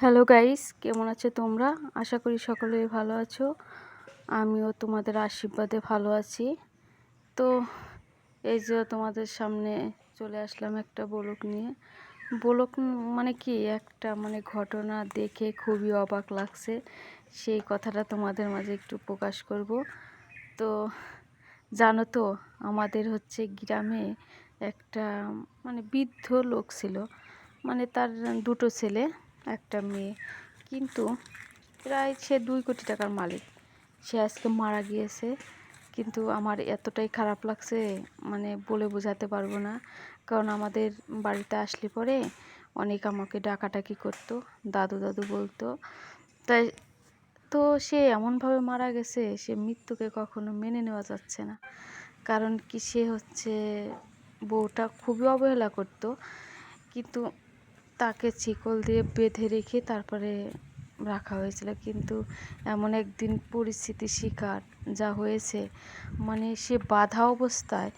Hello guys কেমন আছো তোমরা? আশা করি সকলেই ভালো আছো। আমিও তোমাদের আশীর্বাদে ভালো আছি। তো এই যে তোমাদের সামনে চলে আসলাম একটা বলক নিয়ে। বলক মানে কি? একটা মানে ঘটনা দেখে খুবই অবাক লাগছে। সেই কথাটা তোমাদের মাঝে একটু প্রকাশ করব। তো জানো তো, আমাদের হচ্ছে গ্রামে একটা মানে বৃদ্ধ লোক ছিল। মানে তার দুটো ছেলে। একটা মেয়ে। কিন্তু প্রায় সে দুই কোটি টাকার মালিক। সে আজকে মারা গিয়েছে। কিন্তু আমার এতটাই খারাপ লাগছে মানে বলে বোঝাতে পারব না। কারণ আমাদের বাড়িতে আসলে পরে অনেক আমাকে ডাকাটাকি করতো, দাদু দাদু বলতো। তাই তো সে এমনভাবে মারা গেছে, সে মৃত্যুকে কখনো মেনে নেওয়া যাচ্ছে না। কারণ কি সে হচ্ছে বউটা খুবই অবহেলা করতো। কিন্তু তাকে চিকল দিয়ে বেঁধে রেখে তারপরে রাখা হয়েছিল। কিন্তু এমন একদিন পরিস্থিতির শিকার যা হয়েছে মানে সে বাধা অবস্থায়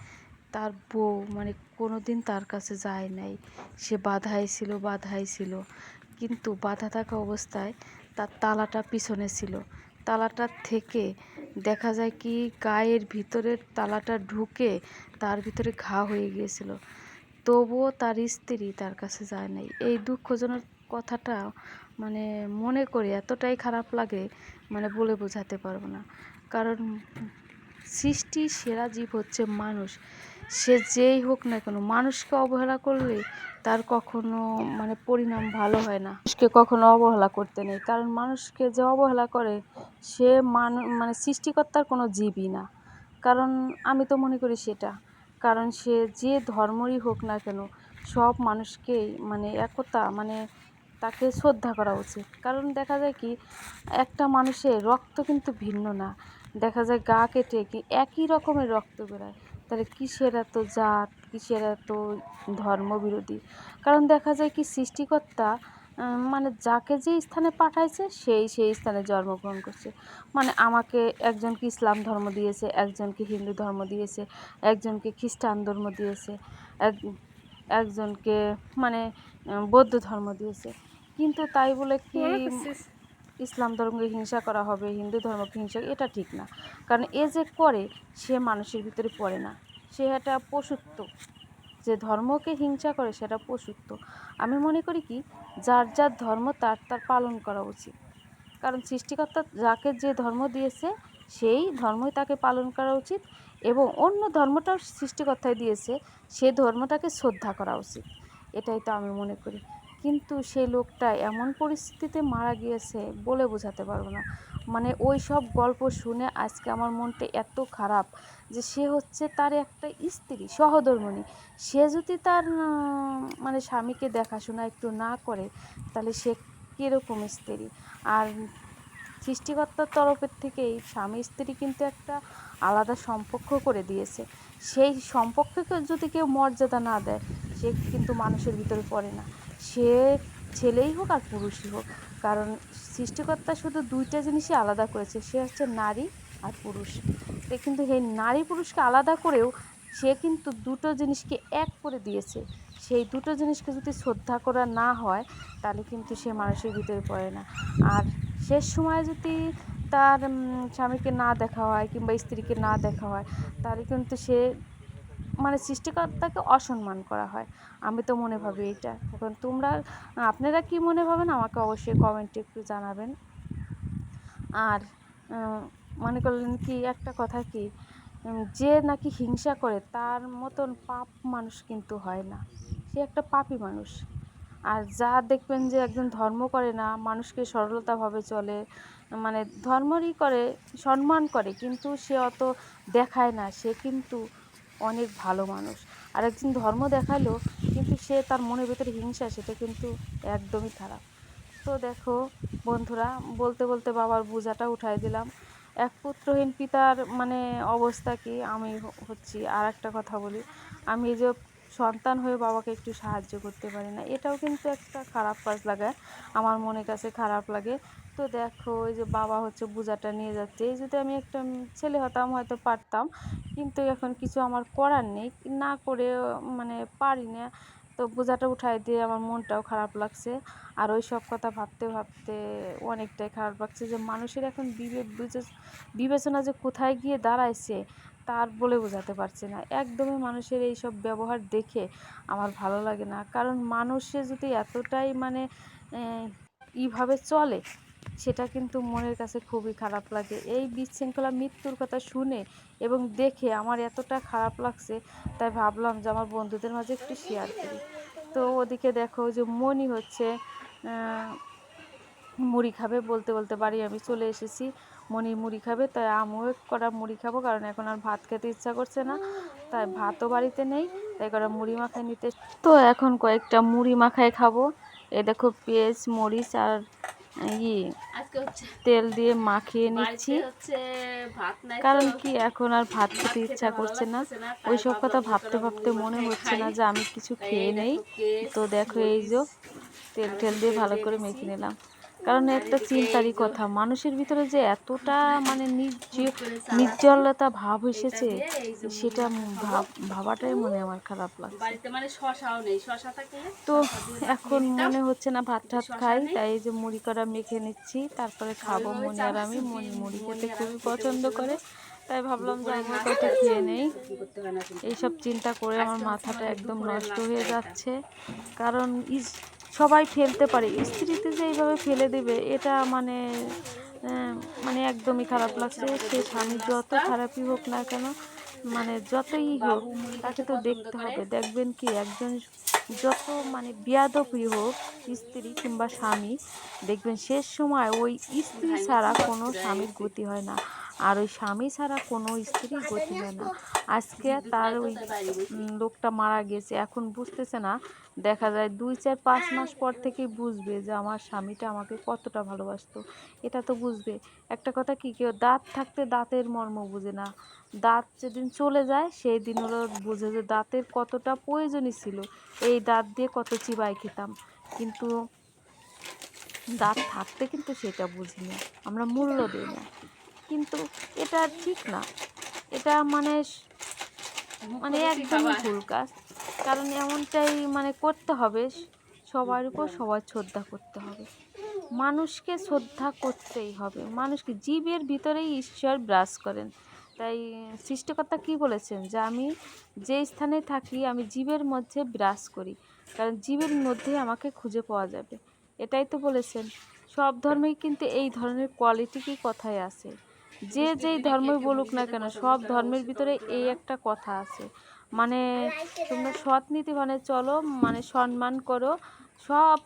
তার বউ মানে কোনো দিন তার কাছে যায় নাই। সে বাধাই ছিল বাধাই ছিল। কিন্তু বাধা থাকা অবস্থায় তার তালাটা পিছনে ছিল। তালাটার থেকে দেখা যায় কি গায়ের ভিতরের তালাটা ঢুকে তার ভিতরে ঘা হয়ে গিয়েছিল। তবুও তার স্ত্রী তার কাছে যায় নাই। এই দুঃখজনক কথাটা মানে মনে করে এতটাই খারাপ লাগে মানে বলে বোঝাতে পারব না। কারণ সৃষ্টির সেরা জীব হচ্ছে মানুষ। সে যেই হোক না কেন, মানুষকে অবহেলা করলে তার কখনো মানে পরিণাম ভালো হয় না। মানুষকে কখনো অবহেলা করতে নেই। কারণ মানুষকে যে অবহেলা করে, সে মান মানে সৃষ্টিকর্তার কোনো জীবই না। কারণ আমি তো মনে করি সেটা। কারণ সে যে ধর্মরই হোক না কেন, সব মানুষকেই মানে একতা মানে তাকে শ্রদ্ধা করা উচিত। কারণ দেখা যায় কি, একটা মানুষের রক্ত কিন্তু ভিন্ন না। দেখা যায় গা কেটে কি একই রকমের রক্ত বেরোয়। তাহলে কিসের এত জাত, কিসের এত ধর্মবিরোধী? কারণ দেখা যায় কি, সৃষ্টিকর্তা মানে যাকে যে স্থানে পাঠাইছে সেই সেই স্থানে জন্মগ্রহণ করছে। মানে আমাকে একজনকে ইসলাম ধর্ম দিয়েছে একজনকে হিন্দু ধর্ম দিয়েছে একজনকে খ্রিস্টান ধর্ম দিয়েছে এক একজনকে মানে বৌদ্ধ ধর্ম দিয়েছে। কিন্তু তাই বলে কি ইসলাম ধর্মকে হিংসা করা হবে হিন্দু ধর্মকে হিংসা এটা ঠিক না। কারণ এ যে করে সে মানুষের ভিতরে পড়ে না। সে একটা পশুত্ব। যে ধর্মকে হিংসা করে সেটা পশুত্ব আমি মনে করি কি, যার যার ধর্ম তার তার পালন করা উচিত। কারণ সৃষ্টিকর্তা যাকে যে ধর্ম দিয়েছে, সেই ধর্মই তাকে পালন করা উচিত এবং অন্য ধর্মটাও সৃষ্টিকর্তায় দিয়েছে, সে ধর্মটাকে শ্রদ্ধা করা উচিত। এটাই তো আমি মনে করি। কিন্তু সেই লোকটা এমন পরিস্থিতিতে মারা গিয়েছে বলে বোঝাতে পারব না। মানে ওই সব গল্প শুনে আজকে আমার মনটা এত খারাপ যে সে হচ্ছে তার একটা স্ত্রী, সহধর্মণী। সে যদি তার মানে স্বামীকে দেখাশোনা একটু না করে, তাহলে সে কীরকম স্ত্রী? আর সৃষ্টিকর্তার তরফের থেকেই স্বামী স্ত্রী কিন্তু একটা আলাদা সম্পর্ক করে দিয়েছে। সেই সম্পর্ককে যদি কেউ মর্যাদা না দেয়, সে কিন্তু মানুষের ভিতরে পড়ে না। সে ছেলেই হোক আর পুরুষই হোক, কারণ সৃষ্টিকর্তা শুধু দুইটা জিনিসই আলাদা করেছে, সে হচ্ছে নারী আর পুরুষ। সে কিন্তু সেই নারী পুরুষকে আলাদা করেও সে কিন্তু দুটো জিনিসকে এক করে দিয়েছে। সেই দুটো জিনিসকে যদি শ্রদ্ধা করা না হয়, তাহলে কিন্তু সে মানুষের ভিতরে পড়ে না। আর শেষ সময় যদি তার স্বামীকে না দেখা হয় কিংবা স্ত্রীকে না দেখা হয়, তাহলে কিন্তু সে মানে সৃষ্টিকর্তাকে অসম্মান করা হয়। আমি তো মনে ভাবি এটা। এখন তোমরা, আপনারা কি মনে ভাবেন? আমাকে অবশ্যই কমেন্টে একটু জানাবেন। আর মনে করলেন কি, একটা কথা কি? যে নাকি হিংসা করে, তার মতন পাপ মানুষ কিন্তু হয় না। সে একটা পাপি মানুষ। আর যা দেখবেন যে একজন ধর্ম করে না, মানুষকে সরলতাভাবে চলে মানে ধর্মরই করে, সম্মান করে, কিন্তু সে অত দেখায় না। সে কিন্তু অনেক ভালো মানুষ। আর একজন ধর্ম দেখাল, কিন্তু সে তার মনের ভেতরে হিংসা, সেটা কিন্তু একদমই খারাপ। তো দেখো বন্ধুরা, বলতে বলতে বাবার বোঝাটা উঠাই দিলাম। এক পুত্রহীন পিতার মানে অবস্থা কি? আমি হচ্ছি আর একটা কথা বলি। আমি যে সন্তান হয়ে বাবাকে একটু সাহায্য করতে পারি না, এটাও কিন্তু একটা খারাপ কাজ লাগে, আমার মনের কাছে খারাপ লাগে। তো দেখো ওই যে বাবা হচ্ছে বোঝাটা নিয়ে যাচ্ছে, এই যদি আমি একটা ছেলে হতাম হয়তো পারতাম, কিন্তু এখন কিছু আমার করার নেই, না করে মানে পারি না। তো বোঝাটা উঠাই দিয়ে আমার মনটাও খারাপ লাগছে, আর ওই সব কথা ভাবতে ভাবতে অনেকটাই খারাপ লাগছে যে মানুষের এখন বিবে বিচে- বিবেচনা যে কোথায় গিয়ে দাঁড়াইছে তার বলে বোঝাতে পারছি না। একদমই মানুষের এই সব ব্যবহার দেখে আমার ভালো লাগে না। কারণ মানুষে যদি এতটাই মানে আহ, ইভাবে চলে সেটা কিন্তু মনের কাছে খুবই খারাপ লাগে। এই বিশৃঙ্খলা মৃত্যুর কথা শুনে এবং দেখে আমার এতটা খারাপ লাগছে তাই ভাবলাম যে আমার বন্ধুদের মাঝে একটু শেয়ার করি। তো ওদিকে দেখো যে মনি হচ্ছে মুড়ি খাবে বলতে বলতে বাড়ি আমি চলে এসেছি। মনি মুড়ি খাবে তাই আমিও কটা মুড়ি খাব কারণ এখন আর ভাত খেতে ইচ্ছা করছে না। তাই ভাতও বাড়িতে নেই তাই কটা মুড়ি মাখায় নিতে। তো এখন কয়েকটা মুড়ি মাখায় খাব। এ দেখো পেঁয়াজ মরিচ আর ই তেল দিয়ে মাখিয়ে নিচ্ছি। কারণ কি এখন আর ভাত খেতে ইচ্ছা করছে না। তাই ওইসব কথা ভাবতে ভাবতে মনে হচ্ছে না যে আমি কিছু খেয়ে নেই। তো দেখো এই যে তেল টেল দিয়ে ভালো করে মেখে নিলাম। কারণ একটা চিন্তারই কথা মানুষের ভিতরে যে এতটা মানে নির্জলতা ভাব এসেছে সেটা ভাব ভাবাটাই মনে আমার খারাপ লাগছে। মানে তো এখন মনে হচ্ছে না ভাত শশা খাই তাই এই যে মুড়ি করা মেখে নিচ্ছি তারপরে খাব মনে আর আমি মুড়ি খেতে খুবই পছন্দ করে তাই ভাবলাম যে কয়টা খেয়ে নেই। এইসব চিন্তা করে আমার মাথাটা একদম নষ্ট হয়ে যাচ্ছে। কারণ ইস সবাই ফেলতে পারে। স্ত্রীতে যে এইভাবে ফেলে দেবে, এটা মানে মানে একদমই খারাপ লাগছে। সে স্বামী যত খারাপই হোক না কেন মানে যতই হোক, তাকে তো দেখতে হবে। দেখবেন কি, একজন যত মানে বিয়াদপই হোক, স্ত্রী কিংবা স্বামী, দেখবেন শেষ সময় ওই স্ত্রী ছাড়া কোনো স্বামীর গতি হয় না। আর ওই স্বামী ছাড়া কোনো স্ত্রী গতি না। আজকে তার ওই লোকটা মারা গেছে। এখন বুঝতেছে না, দেখা যায় দুই চার পাঁচ মাস পর থেকেই বুঝবে যে আমার স্বামীটা আমাকে কতটা ভালোবাসতো। এটা তো বুঝবে। একটা কথা কি, কেউ দাঁত থাকতে দাঁতের মর্ম বুঝে না। দাঁত যেদিন চলে যায় সেই দিন হলো বুঝে যে দাঁতের কতটা প্রয়োজনই ছিল। এই দাঁত দিয়ে কত চিবাই খেতাম। কিন্তু দাঁত থাকতে কিন্তু সেটা বুঝি না আমরা মূল্য দিই না। কিন্তু এটা ঠিক না। এটা মানে মানে একদমই ভুল কাজ। কারণ এমনটাই মানে করতে হবে সবার উপর সবার শ্রদ্ধা করতে হবে। মানুষকে শ্রদ্ধা করতেই হবে। মানুষকে জীবের ভিতরেই ঈশ্বর বিরাজ করেন। তাই সৃষ্টিকর্তা কি বলেছেন? যে আমি যে স্থানে থাকি আমি জীবের মধ্যে বিরাজ করি। কারণ জীবের মধ্যে আমাকে খুঁজে পাওয়া যাবে। এটাই তো বলেছেন। সব ধর্মেই কিন্তু এই ধরনের কোয়ালিটি কি কথাই আছে? যে যেই ধর্মই বলুক না কেন সব ধর্মের ভিতরে এই একটা কথা আছে। মানে তোমরা সৎ নীতি মানে চলো মানে সম্মান করো সব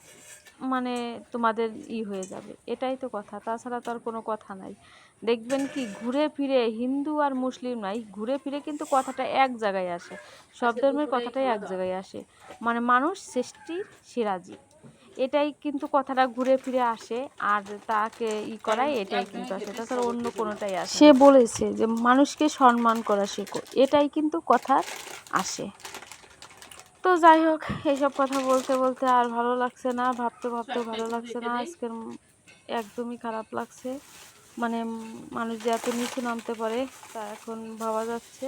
মানে তোমাদের ই হয়ে যাবে। এটাই তো কথা তাছাড়া তো আর কোনো কথা নাই। দেখবেন কি ঘুরে ফিরে হিন্দু আর মুসলিম নাই ঘুরে ফিরে কিন্তু কথাটা এক জায়গায় আসে। সব ধর্মের কথাটাই এক জায়গায় আসে। মানে মানুষ সৃষ্টি সিরাজি এটাই কিন্তু কথাটা ঘুরে ফিরে আসে আর তাকে ই করাই এটাই কিন্তু আসে। তাছাড়া অন্য কোনোটাই আসে সে বলেছে যে মানুষকে সম্মান করা শেখো। এটাই কিন্তু কথা আসে। তো যাই হোক এইসব কথা বলতে বলতে আর ভালো লাগছে না ভাবতে ভাবতে ভালো লাগছে না। আজকের একদমই খারাপ লাগছে। মানে মানুষ যে এত নিচু নামতে পারে তা এখন ভাবা যাচ্ছে।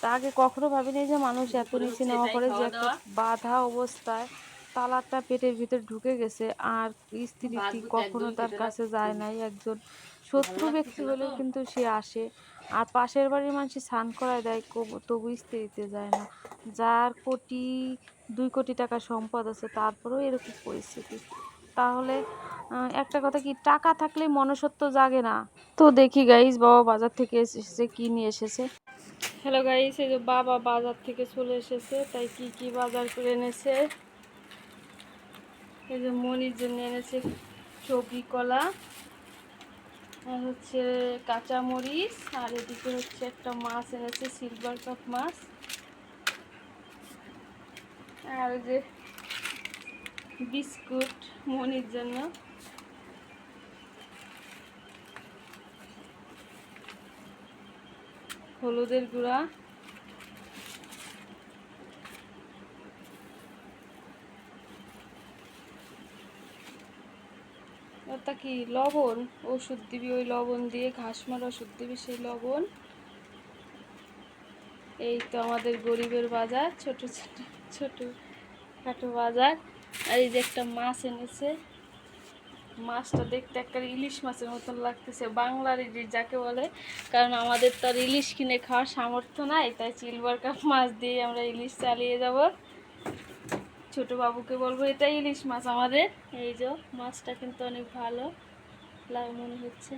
তা আগে কখনো ভাবিনি যে মানুষ এত নিচে নেওয়া পড়ে যে একটা বাধা অবস্থায় তালাটা পেটের ভিতর ঢুকে গেছে আর স্ত্রীটি কখনো তার কাছে যায় নাই একজন শত্রু ব্যক্তি হলেও কিন্তু সে আসে। আর পাশের বাড়ির মানুষ স্নান করায় দেয় কবু- তবু স্ত্রীতে যায় না। যার কোটি দুই কোটি টাকা সম্পদ আছে তারপরেও এরকম পরিস্থিতি। তাহলে একটা কথা কি টাকা থাকলে মনুষ্যত্ব জাগে না? তো দেখি গাইস বাবা বাজার থেকে এসেছে কি নিয়ে এসেছে? হ্যালো গাইস এই যে বাবা বাজার থেকে চলে এসেছে তাই কি কি বাজার করে এনেছে? এই যে মনির জন্য এনেছে চবি কলা, আর হচ্ছে কাঁচা মরিচ, আর এদিকে হচ্ছে একটা মাছ এনেছে সিলভার কাপ মাছ। আর যে বিস্কুট মনির জন্য। হলুদের গুঁড়া। ওটা কি, লবণ? ওষুধ দিবি, ওই লবণ দিয়ে ঘাস মারা ওষুধ দিবি, সেই লবণ। এই তো আমাদের গরিবের বাজার, ছোট ছোট ছোট ছোটোখাটো বাজার। আর এই যে একটা মাছ এনেছে। মাছটা দেখতে একটা ইলিশ মাছের মতন লাগতেছে, বাংলার ইলিশ যাকে বলে। কারণ আমাদের তো আর ইলিশ কিনে খাওয়ার সামর্থ্য নাই, তাই সিলভার কাপ মাছ দিয়ে আমরা ইলিশ চালিয়ে যাব। ছোট বাবুকে বলব, এটাই ইলিশ মাছ আমাদের। এই যে, মাছটা কিন্তু অনেক ভালো মনে হচ্ছে।